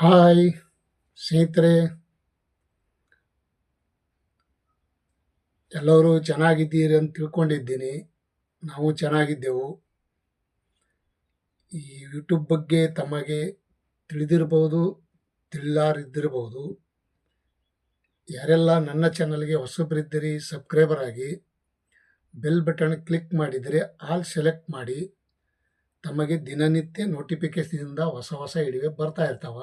Hi ಸ್ನೇಹಿತರೆ. ಎಲ್ಲರೂ ಚೆನ್ನಾಗಿದ್ದೀರಿ ಅಂತ ತಿಳ್ಕೊಂಡಿದ್ದೀನಿ. ನಾವು ಚೆನ್ನಾಗಿದ್ದೆವು. ಈ ಯೂಟ್ಯೂಬ್ ಬಗ್ಗೆ ತಮಗೆ ತಿಳಿದಿರಬಹುದು ತಿಳಿಲಾರಿದ್ದಿರಬಹುದು ಯಾರೆಲ್ಲ ನನ್ನ ಚಾನಲ್ಗೆ ಹೊಸಬರಿದ್ದೀರಿ ಸಬ್ಸ್ಕ್ರೈಬರ್ ಆಗಿ ಬೆಲ್ ಬಟನ್ ಕ್ಲಿಕ್ ಮಾಡಿದರೆ ಆಲ್ ಸೆಲೆಕ್ಟ್ ಮಾಡಿ, ತಮಗೆ ದಿನನಿತ್ಯ ನೋಟಿಫಿಕೇಶನಿಂದ ಹೊಸ ಹೊಸ ಇಡಿವೆ ಬರ್ತಾ ಇರ್ತಾವ.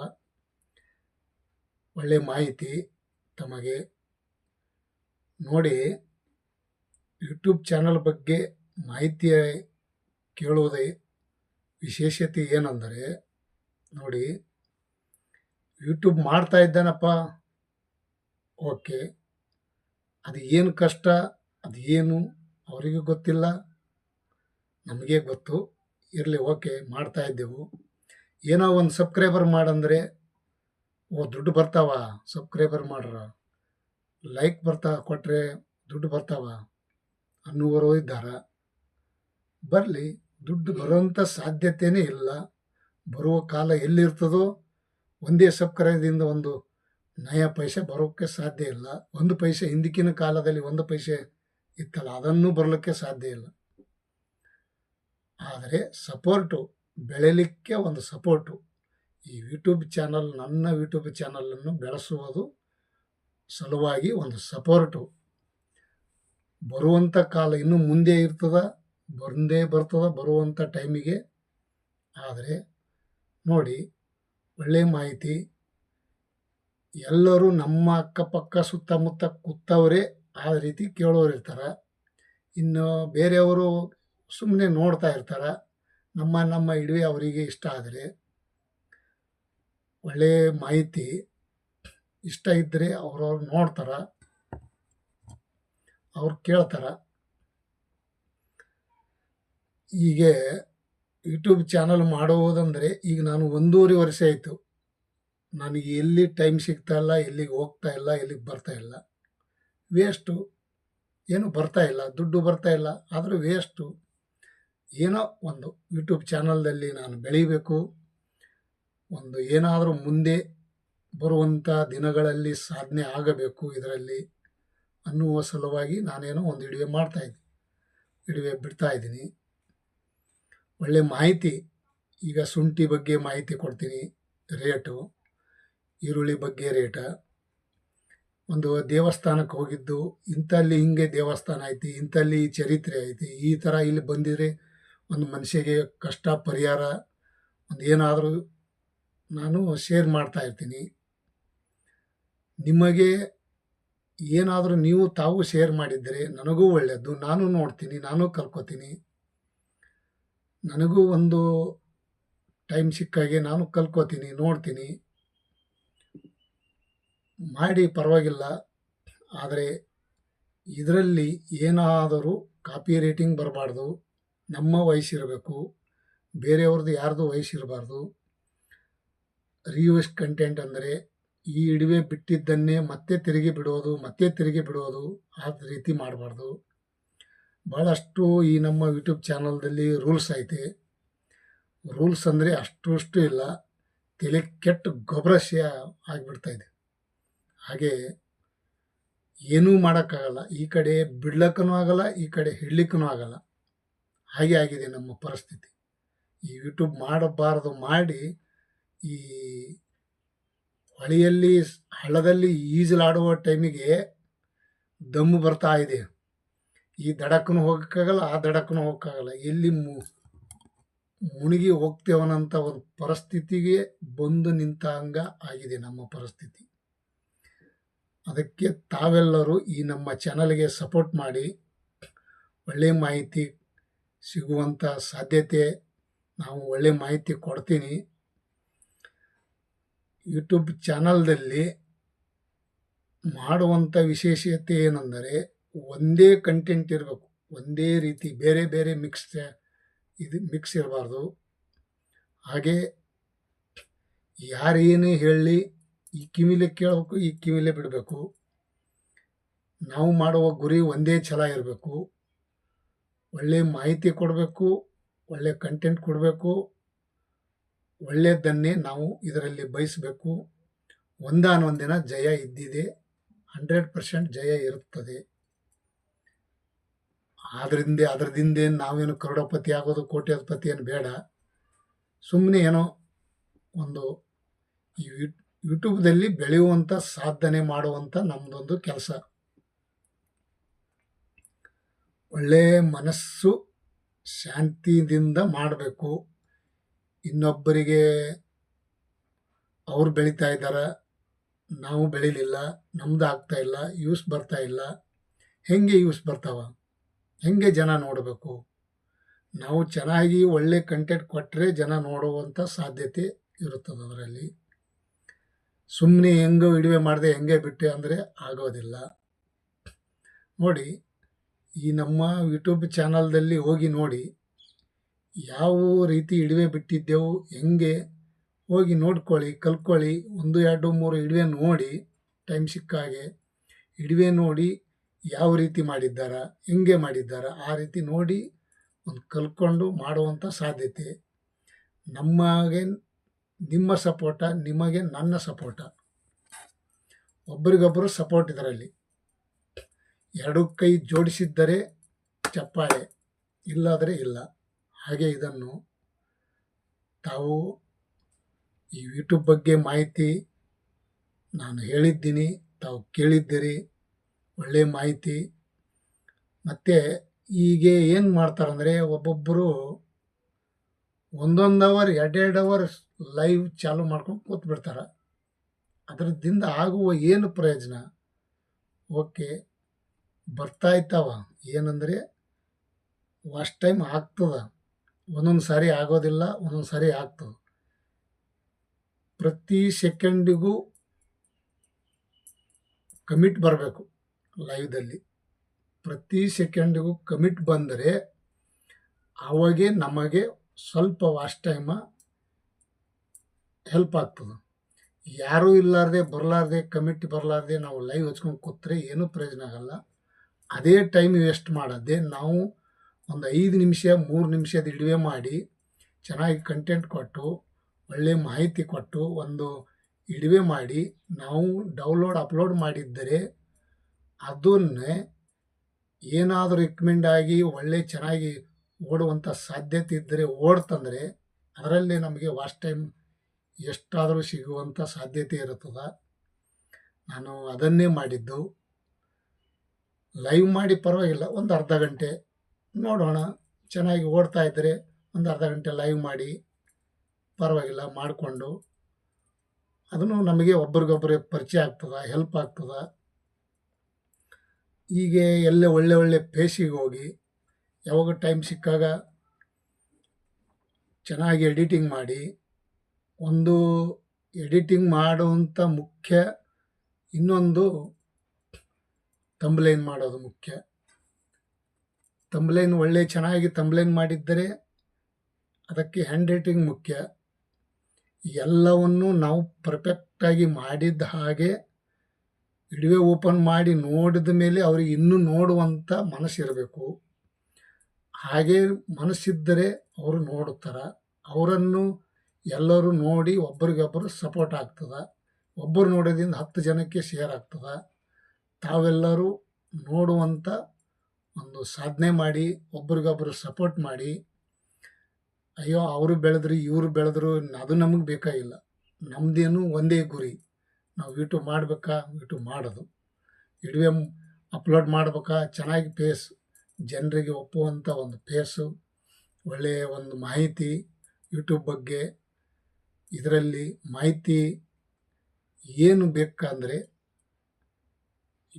ಒಳ್ಳೆ ಮಾಹಿತಿ ತಮಗೆ ನೋಡಿ ಯೂಟ್ಯೂಬ್ ಚಾನಲ್ ಬಗ್ಗೆ ಮಾಹಿತಿ ಕೇಳುವುದೇ ವಿಶೇಷತೆ ಏನಂದರೆ ನೋಡಿ ಯೂಟ್ಯೂಬ್ ಮಾಡ್ತಾ ಇದ್ದಾನಪ್ಪ. ಓಕೆ. ಅದು ಏನು ಕಷ್ಟ, ಅದು ಏನು ಅವರಿಗೂ ಗೊತ್ತಿಲ್ಲ. ನಮಗೆ ಗೊತ್ತು. ಇರಲಿ, ಓಕೆ, ಮಾಡ್ತಾ ಇದ್ದೆವು. ಏನೋ ಒಂದು ಸಬ್ಸ್ಕ್ರೈಬರ್ ಮಾಡಂದರೆ ಓ, ದುಡ್ಡು ಬರ್ತಾವ ಸಬ್ಸ್ಕ್ರೈಬರ್ ಮಾಡ್ರ. ಲೈಕ್ ಬರ್ತಾ ಕೊಟ್ಟರೆ ದುಡ್ಡು ಬರ್ತಾವ ಅನ್ನುವರು ಇದ್ದಾರೆ. ಬರಲಿ, ದುಡ್ಡು ಬರೋಂಥ ಸಾಧ್ಯತೆಯೇ ಇಲ್ಲ. ಬರುವ ಕಾಲ ಎಲ್ಲಿರ್ತದೋ, ಒಂದೇ ಸಬ್ಸ್ಕ್ರೈಬ್ದಿಂದ ಒಂದು ನಯ ಪೈಸೆ ಬರೋಕ್ಕೆ ಸಾಧ್ಯ ಇಲ್ಲ. ಒಂದು ಪೈಸೆ ಹಿಂದಿಕಿನ ಕಾಲದಲ್ಲಿ ಒಂದು ಪೈಸೆ ಇತ್ತಲ್ಲ, ಅದನ್ನು ಬರಲಿಕ್ಕೆ ಸಾಧ್ಯ ಇಲ್ಲ. ಆದರೆ ಸಪೋರ್ಟು ಬೆಳೆಯಲಿಕ್ಕೆ ಒಂದು ಸಪೋರ್ಟು ಈ ಯೂಟ್ಯೂಬ್ ಚಾನಲ್ ನನ್ನ ಯೂಟ್ಯೂಬ್ ಚಾನಲನ್ನು ಬೆಳೆಸುವುದು ಸಲುವಾಗಿ ಒಂದು ಸಪೋರ್ಟು ಬರುವಂಥ ಕಾಲ ಇನ್ನೂ ಮುಂದೆ ಇರ್ತದ, ಬಂದೇ ಬರ್ತದ ಬರುವಂಥ ಟೈಮಿಗೆ ಆದರೆ ನೋಡಿ ಒಳ್ಳೆಯ ಮಾಹಿತಿ. ಎಲ್ಲರೂ ನಮ್ಮ ಅಕ್ಕಪಕ್ಕ ಸುತ್ತಮುತ್ತ ಕೂತವರೇ, ಆ ರೀತಿ ಕೇಳೋರು ಇರ್ತಾರೆ. ಇನ್ನು ಬೇರೆಯವರು ಸುಮ್ಮನೆ ನೋಡ್ತಾ ಇರ್ತಾರೆ. ನಮ್ಮ ನಮ್ಮ ಇಡುವೆ ಅವರಿಗೆ ಇಷ್ಟ ಆದರೆ. ಒಳ್ಳೆಯ ಮಾಹಿತಿ ಇಷ್ಟ ಇದ್ದರೆ ಅವ್ರವ್ರು ನೋಡ್ತಾರೆ, ಅವ್ರು ಕೇಳ್ತಾರೆ. ಹೀಗೆ ಯೂಟ್ಯೂಬ್ ಚಾನಲ್ ಮಾಡುವುದಂದರೆ ಈಗ ನಾನು ಒಂದೂವರೆ ವರ್ಷ ಆಯಿತು. ನನಗೆ ಎಲ್ಲಿ ಟೈಮ್ ಸಿಗ್ತಾ ಇಲ್ಲ, ಎಲ್ಲಿಗೆ ಹೋಗ್ತಾ ಇಲ್ಲ, ಎಲ್ಲಿಗೆ ಬರ್ತಾ ಇಲ್ಲ. ವೇಸ್ಟು ಏನು ಬರ್ತಾ ಇಲ್ಲ, ದುಡ್ಡು ಬರ್ತಾ ಇಲ್ಲ, ಆದರೂ ವೇಸ್ಟು ಏನೋ ಒಂದು ಯೂಟ್ಯೂಬ್ ಚಾನಲ್ದಲ್ಲಿ ನಾನು ಬೆಳೀಬೇಕು. ಒಂದು ಏನಾದರೂ ಮುಂದೆ ಬರುವಂಥ ದಿನಗಳಲ್ಲಿ ಸಾಧನೆ ಆಗಬೇಕು ಇದರಲ್ಲಿ ಅನ್ನುವ ಸಲುವಾಗಿ ನಾನೇನೋ ಒಂದು ಇಡುವೆ ಮಾಡ್ತಾಯಿದ್ದೀನಿ ಇಡುವೆ ಬಿಡ್ತಾ ಇದ್ದೀನಿ. ಒಳ್ಳೆ ಮಾಹಿತಿ, ಈಗ ಶುಂಠಿ ಬಗ್ಗೆ ಮಾಹಿತಿ ಕೊಡ್ತೀನಿ, ರೇಟು, ಈರುಳ್ಳಿ ಬಗ್ಗೆ ರೇಟ. ಒಂದು ದೇವಸ್ಥಾನಕ್ಕೆ ಹೋಗಿದ್ದು ಇಂಥಲ್ಲಿ ಹಿಂಗೆ ದೇವಸ್ಥಾನ ಐತಿ ಇಂಥಲ್ಲಿ ಚರಿತ್ರೆ ಐತಿ, ಈ ಥರ ಇಲ್ಲಿ ಬಂದಿದ್ರೆ ಒಂದು ಮನುಷ್ಯಗೆ ಕಷ್ಟ, ಪರಿಹಾರ, ಒಂದು ಏನಾದರೂ ನಾನು ಶೇರ್ ಮಾಡ್ತಾ ಇರ್ತೀನಿ. ನಿಮಗೆ ಏನಾದರೂ ನೀವು ತಾವು ಶೇರ್ ಮಾಡಿದರೆ ನನಗೂ ಒಳ್ಳೆಯದು ನಾನು ನೋಡ್ತೀನಿ, ನಾನು ಕಲ್ಕೋತೀನಿ. ನನಗೂ ಒಂದು ಟೈಮ್ ಸಿಕ್ಕಾಗೆ ನಾನು ಕಲ್ಕೋತೀನಿ, ನೋಡ್ತೀನಿ. ಮಾಡಿ ಪರವಾಗಿಲ್ಲ, ಆದರೆ ಇದರಲ್ಲಿ ಏನಾದರೂ ಕಾಪಿ ರೇಟಿಂಗ್ ಬರಬಾರ್ದು, ನಮ್ಮ ವಯಸ್ಸಿರಬೇಕು, ಬೇರೆಯವ್ರದ್ದು ಯಾರ್ದು ವಯಸ್ಸಿರಬಾರ್ದು. ರಿಯೂಸ್ ಕಂಟೆಂಟ್ ಅಂದರೆ ಈ ಇಡುವೆ ಬಿಟ್ಟಿದ್ದನ್ನೇ ಮತ್ತೆ ತಿರುಗಿ ಬಿಡೋದು, ಮತ್ತೆ ತಿರುಗಿ ಬಿಡೋದು ಆ ರೀತಿ ಮಾಡಬಾರ್ದು. ಭಾಳಷ್ಟು ಈ ನಮ್ಮ ಯೂಟ್ಯೂಬ್ ಚಾನಲ್ದಲ್ಲಿ ರೂಲ್ಸ್ ಐತೆ. ರೂಲ್ಸ್ ಅಂದರೆ ಅಷ್ಟು ಅಷ್ಟು ಇಲ್ಲ, ತಲೆ ಕೆಟ್ಟ ಗೊಬ್ಬರಶಯ ಆಗಿಬಿಡ್ತಾ ಇದೆ. ಹಾಗೆ ಏನೂ ಮಾಡೋಕ್ಕಾಗಲ್ಲ, ಈ ಕಡೆ ಬಿಡ್ಲಕ್ಕೂ ಆಗಲ್ಲ, ಈ ಕಡೆ ಹಿಡ್ಲಿಕ್ಕೂ ಆಗಲ್ಲ. ಹಾಗೆ ಆಗಿದೆ ನಮ್ಮ ಪರಿಸ್ಥಿತಿ. ಈ ಯೂಟ್ಯೂಬ್ ಮಾಡಬಾರ್ದು ಮಾಡಿ ಈ ಹೊಳೆಯಲ್ಲಿ ಹಳ್ಳದಲ್ಲಿ ಈಜಲಾಡುವ ಟೈಮಿಗೆ ದಮ್ಮು ಬರ್ತಾ ಇದೆ. ಈ ದಡಕ್ಕೂ ಹೋಗೋಕ್ಕಾಗಲ್ಲ, ಆ ದಡಕ್ಕೂ ಹೋಗೋಕ್ಕಾಗಲ್ಲ. ಎಲ್ಲಿ ಮು ಮುಳುಗಿ ಹೋಗ್ತೇವನಂತ ಒಂದು ಪರಿಸ್ಥಿತಿಗೆ ಬಂದು ನಿಂತ ಹಂಗ ಆಗಿದೆ ನಮ್ಮ ಪರಿಸ್ಥಿತಿ. ಅದಕ್ಕೆ ತಾವೆಲ್ಲರೂ ಈ ನಮ್ಮ ಚಾನಲ್ಗೆ ಸಪೋರ್ಟ್ ಮಾಡಿ ಒಳ್ಳೆಯ ಮಾಹಿತಿ ಸಿಗುವಂಥ ಸಾಧ್ಯತೆ ನಾವು ಒಳ್ಳೆಯ ಮಾಹಿತಿ ಕೊಡ್ತೀನಿ. ಯೂಟ್ಯೂಬ್ ಚಾನಲ್ದಲ್ಲಿ ಮಾಡುವಂಥ ವಿಶೇಷತೆ ಏನೆಂದರೆ ಒಂದೇ ಕಂಟೆಂಟ್ ಇರಬೇಕು. ಒಂದೇ ರೀತಿ ಬೇರೆ ಬೇರೆ ಮಿಕ್ಸ್ ಇದು ಮಿಕ್ಸ್ ಇರಬಾರ್ದು. ಹಾಗೆ ಯಾರೇನೇ ಹೇಳಲಿ ಈ ಕಿವಿಲೆ ಕೇಳಬೇಕು, ಈ ಕಿವಿಲೆ ಬಿಡಬೇಕು. ನಾವು ಮಾಡುವ ಗುರಿ ಒಂದೇ ಛಲ ಇರಬೇಕು. ಒಳ್ಳೆಯ ಮಾಹಿತಿ ಕೊಡಬೇಕು ಒಳ್ಳೆಯ ಕಂಟೆಂಟ್ ಕೊಡಬೇಕು. ಒಳ್ಳೆಯದನ್ನೇ ನಾವು ಇದರಲ್ಲಿ ಬಯಸಬೇಕು. ಒಂದಾನೊಂದಿನ ಜಯ ಇದ್ದಿದೆ. ಹಂಡ್ರೆಡ್ ಪರ್ಸೆಂಟ್ ಜಯ ಇರುತ್ತದೆ. ಆದ್ರಿಂದ, ಅದರದಿಂದ ನಾವೇನು ಕರೋಡಪತಿ ಆಗೋದು, ಕೋಟ್ಯಾಧಿಪತಿ ಏನು ಬೇಡ. ಸುಮ್ಮನೆ ಏನೋ ಒಂದು ಈ ಯೂಟ್ಯೂಬ್ದಲ್ಲಿ ಬೆಳೆಯುವಂಥ ಸಾಧನೆ ಮಾಡುವಂಥ ನಮ್ಮದೊಂದು ಕೆಲಸ. ಒಳ್ಳೆಯ ಮನಸ್ಸು ಶಾಂತಿಯಿಂದ ಮಾಡಬೇಕು. ಇನ್ನೊಬ್ಬರಿಗೆ ಅವ್ರು ಬೆಳೀತಾ ಇದ್ದಾರೆ. ನಾವು ಬೆಳೀಲಿಲ್ಲ, ನಮ್ದು ಆಗ್ತಾ ಇಲ್ಲ, ಯೂಸ್ ಬರ್ತಾ ಇಲ್ಲ. ಹೆಂಗೆ ಯೂಸ್ ಬರ್ತಾವ? ಹೆಂಗೆ ಜನ ನೋಡಬೇಕು? ನಾವು ಚೆನ್ನಾಗಿ ಒಳ್ಳೆ ಕಂಟೆಂಟ್ ಕೊಟ್ಟರೆ ಜನ ನೋಡುವಂಥ ಸಾಧ್ಯತೆ ಇರುತ್ತದೆ ಅದರಲ್ಲಿ. ಸುಮ್ಮನೆ ಹೆಂಗೋ ಇಡುವೆ ಮಾಡಿದೆ ಹೆಂಗೆ ಬಿಟ್ಟೆ ಅಂದರೆ ಆಗೋದಿಲ್ಲ. ನೋಡಿ, ಈ ನಮ್ಮ ಯೂಟ್ಯೂಬ್ ಚಾನಲ್ದಲ್ಲಿ ಹೋಗಿ ನೋಡಿ ಯಾವ ರೀತಿ ಇಡುವೆ ಬಿಟ್ಟಿದ್ದೆವು ಹೆಂಗೆ? ಹೋಗಿ ನೋಡ್ಕೊಳ್ಳಿ ಕಲ್ತ್ಕೊಳ್ಳಿ ಒಂದು, ಎರಡು, ಮೂರು ಇಡುವೆ ನೋಡಿ ಟೈಮ್ ಸಿಕ್ಕಾಗೆ ಇಡುವೆ ನೋಡಿ ಯಾವ ರೀತಿ ಮಾಡಿದ್ದಾರ, ಹೆಂಗೆ ಮಾಡಿದ್ದಾರ, ಆ ರೀತಿ ನೋಡಿ ಒಂದು ಕಲ್ತ್ಕೊಂಡು ಮಾಡುವಂಥ ಸಾಧ್ಯತೆ. ನಮಗೆ ನಿಮ್ಮ ಸಪೋರ್ಟ ನಿಮಗೆ ನನ್ನ ಸಪೋರ್ಟ ಒಬ್ಬರಿಗೊಬ್ಬರು ಸಪೋರ್ಟ್ ಇದರಲ್ಲಿ. ಎರಡು ಕೈ ಜೋಡಿಸಿದ್ದರೆ ಚಪ್ಪಾಳೆ, ಇಲ್ಲಾದರೆ ಇಲ್ಲ. ಹಾಗೆ ಇದನ್ನು ತಾವು ಈ ಯೂಟ್ಯೂಬ್ ಬಗ್ಗೆ ಮಾಹಿತಿ ನಾನು ಹೇಳಿದ್ದೀನಿ, ತಾವು ಕೇಳಿದ್ದೀರಿ ಒಳ್ಳೆಯ ಮಾಹಿತಿ. ಮತ್ತು ಈಗ ಏನು ಮಾಡ್ತಾರಂದರೆ ಒಬ್ಬೊಬ್ಬರು ಒಂದೊಂದು ಅವರ್ ಎರಡೆರಡು ಅವರ್ ಲೈವ್ ಚಾಲು ಮಾಡ್ಕೊಂಡು ಕೂತ್ಬಿಡ್ತಾರೆ. ಅದರದಿಂದ ಆಗುವ ಏನು ಪ್ರಯೋಜನ? ಓಕೆ, ಬರ್ತಾ ಇದ್ದಾವ ಏನಂದರೆ ವಾಚ್ ಟೈಮ್ ಆಗ್ತದ. ಒಂದೊಂದು ಸಾರಿ ಆಗೋದಿಲ್ಲ, ಒಂದೊಂದು ಸಾರಿ ಆಗ್ತದೆ. ಪ್ರತಿ ಸೆಕೆಂಡಿಗೂ ಕಮಿಟ್ ಬರಬೇಕು ಲೈವ್ದಲ್ಲಿ ಪ್ರತಿ ಸೆಕೆಂಡಿಗೂ ಕಮಿಟ್ ಬಂದರೆ ಅವಾಗೆ ನಮಗೆ ಸ್ವಲ್ಪ ವಾಚ್ ಟೈಮ ಹೆಲ್ಪ್ ಆಗ್ತದೆ. ಯಾರೂ ಇಲ್ಲಾರ್ದೆ, ಬರಲಾರ್ದೆ ಕಮಿಟ್ ಬರಲಾರ್ದೆ ನಾವು ಲೈವ್ ಹಚ್ಕೊಂಡು ಕೂತ್ರೆ ಏನೂ ಪ್ರಯೋಜನ ಆಗಲ್ಲ. ಅದೇ ಟೈಮ್ ವೇಸ್ಟ್ ಮಾಡದೆ ನಾವು ಒಂದು ಐದು ನಿಮಿಷ, ಮೂರು ನಿಮಿಷದ ಇಡುವೆ ಮಾಡಿ ಚೆನ್ನಾಗಿ ಕಂಟೆಂಟ್ ಕೊಟ್ಟು ಒಳ್ಳೆಯ ಮಾಹಿತಿ ಕೊಟ್ಟು ಒಂದು ಇಡುವೆ ಮಾಡಿ, ನಾವು ಡೌನ್ಲೋಡ್ ಅಪ್ಲೋಡ್ ಮಾಡಿದ್ದರೆ ಅದನ್ನೇ ಏನಾದರೂ ರಿಕಮೆಂಡ್ ಆಗಿ ಒಳ್ಳೆ ಚೆನ್ನಾಗಿ ಓಡುವಂಥ ಸಾಧ್ಯತೆ ಇದ್ದರೆ ಓಡ್ತಂದರೆ ಅದರಲ್ಲಿ ನಮಗೆ ವಾಚ್ ಟೈಮ್ ಎಷ್ಟಾದರೂ ಸಿಗುವಂಥ ಸಾಧ್ಯತೆ ಇರುತ್ತದೆ. ನಾನು ಅದನ್ನೇ ಮಾಡಿದ್ದು. ಲೈವ್ ಮಾಡಿ ಪರವಾಗಿಲ್ಲ, ಒಂದು ಅರ್ಧ ಗಂಟೆ. ನೋಡೋಣ. ಚೆನ್ನಾಗಿ ಓಡ್ತಾ ಇದ್ದರೆ ಒಂದು ಅರ್ಧ ಗಂಟೆ ಲೈವ್ ಮಾಡಿ, ಪರವಾಗಿಲ್ಲ, ಮಾಡಿಕೊಂಡು. ಅದನ್ನು ನಮಗೆ ಒಬ್ರಿಗೊಬ್ಬರಿಗೆ ಪರಿಚಯ ಆಗ್ತದೆ ಹೆಲ್ಪ್ ಆಗ್ತದೆ. ಹೀಗೆ ಎಲ್ಲೇ ಒಳ್ಳೆ ಒಳ್ಳೆ ಪೇಸಿಗೆ ಹೋಗಿ, ಯಾವಾಗ ಟೈಮ್ ಸಿಕ್ಕಾಗ ಚೆನ್ನಾಗಿ ಎಡಿಟಿಂಗ್ ಮಾಡಿ, ಒಂದು ಎಡಿಟಿಂಗ್ ಮಾಡುವಂಥ ಮುಖ್ಯ ಇನ್ನೊಂದು ತಂಬ್ಲೈನ್ ಮಾಡೋದು ಮುಖ್ಯ. ತಂಬ್ಲೈನ್ ಒಳ್ಳೆ ಚೆನ್ನಾಗಿ ತಂಬ್ಲೈನ್ ಮಾಡಿದ್ದರೆ ಅದಕ್ಕೆ ಹ್ಯಾಂಡ್ ರೈಟಿಂಗ್ ಮುಖ್ಯ. ಎಲ್ಲವನ್ನು ನಾವು ಪರ್ಫೆಕ್ಟಾಗಿ ಮಾಡಿದ್ದ ಹಾಗೆ ವಿಡಿಯೋ ಓಪನ್ ಮಾಡಿ ನೋಡಿದ ಮೇಲೆ ಅವ್ರಿಗೆ ಇನ್ನೂ ನೋಡುವಂಥ ಮನಸ್ಸಿರಬೇಕು. ಹಾಗೆ ಮನಸ್ಸಿದ್ದರೆ ಅವರು ನೋಡುತ್ತಾರೆ. ಅವರನ್ನು ಎಲ್ಲರೂ ನೋಡಿ ಒಬ್ಬರಿಗೊಬ್ಬರು ಸಪೋರ್ಟ್ ಆಗ್ತದೆ. ಒಬ್ಬರು ನೋಡೋದ್ರಿಂದ ಹತ್ತು ಜನಕ್ಕೆ ಶೇರ್ ಆಗ್ತದೆ. ತಾವೆಲ್ಲರೂ ನೋಡುವಂಥ ಒಂದು ಸಾಧನೆ ಮಾಡಿ, ಒಬ್ರಿಗೊಬ್ರು ಸಪೋರ್ಟ್ ಮಾಡಿ, ಅಯ್ಯೋ ಅವರು ಬೆಳೆದ್ರು, ಇವರು ಬೆಳೆದ್ರು, ಅದು ನಮಗೆ ಬೇಕಾಗಿಲ್ಲ. ನಮ್ಮದೇನು ಒಂದೇ ಗುರಿ. ನಾವು ಯೂಟ್ಯೂಬ್ ಮಾಡಬೇಕಾ? ಯೂಟ್ಯೂಬ್ ಮಾಡೋದು. ವಿಡಿಯೋ ಅಪ್ಲೋಡ್ ಮಾಡ್ಬೇಕಾ? ಚೆನ್ನಾಗಿ ಪೇಸ್ ಜನರಿಗೆ ಒಪ್ಪುವಂಥ ಒಂದು ಪೇಸು ಒಳ್ಳೆಯ ಒಂದು ಮಾಹಿತಿ ಯೂಟ್ಯೂಬ್ ಬಗ್ಗೆ, ಇದರಲ್ಲಿ ಮಾಹಿತಿ ಏನು ಬೇಕಂದರೆ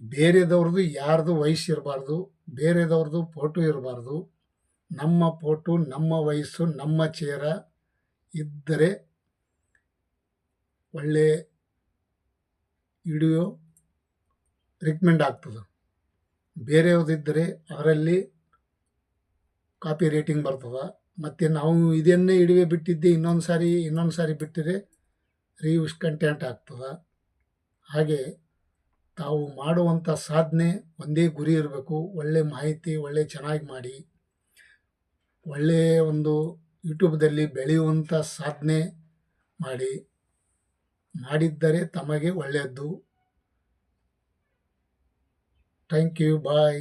ಬೇರೆದವ್ರದ್ದು ಯಾರ್ದು ವಯಸ್ಸು ಇರಬಾರ್ದು ಬೇರೆದವ್ರದ್ದು ಫೋಟೋ ಇರಬಾರ್ದು, ನಮ್ಮ ಫೋಟೋ ನಮ್ಮ ವಯಸ್ಸು, ನಮ್ಮ ಚೇರ ಇದ್ದರೆ ಒಳ್ಳೆ ವಿಡಿಯೋ ರಿಕಮೆಂಡ್ ಆಗ್ತದೆ. ಬೇರೆಯವ್ರದ್ದಿದ್ದರೆ ಅವರಲ್ಲಿ ಕಾಪಿ ರೇಟಿಂಗ್ ಬರ್ತದೆ. ಮತ್ತು ನಾವು ಇದನ್ನೇ ಇಡುವೆ ಬಿಟ್ಟಿದ್ದೆ ಇನ್ನೊಂದು ಸಾರಿ ಇನ್ನೊಂದು ಸಾರಿ ಬಿಟ್ಟರೆ ರೀಯೂಸ್ ಕಂಟೆಂಟ್ ಆಗ್ತದೆ. ಹಾಗೆ ತಾವು ಮಾಡುವಂಥ ಸಾಧನೆ ಒಂದೇ ಗುರಿ ಇರಬೇಕು, ಒಳ್ಳೆ ಮಾಹಿತಿ, ಒಳ್ಳೆ ಚೆನ್ನಾಗಿ ಮಾಡಿ ಒಳ್ಳೆಯ ಒಂದು ಯೂಟ್ಯೂಬ್ದಲ್ಲಿ ಬೆಳೆಯುವಂಥ ಸಾಧನೆ ಮಾಡಿ, ಮಾಡಿದ್ದರೆ ತಮಗೆ ಒಳ್ಳೆಯದು ಥ್ಯಾಂಕ್ ಯು, ಬಾಯ್.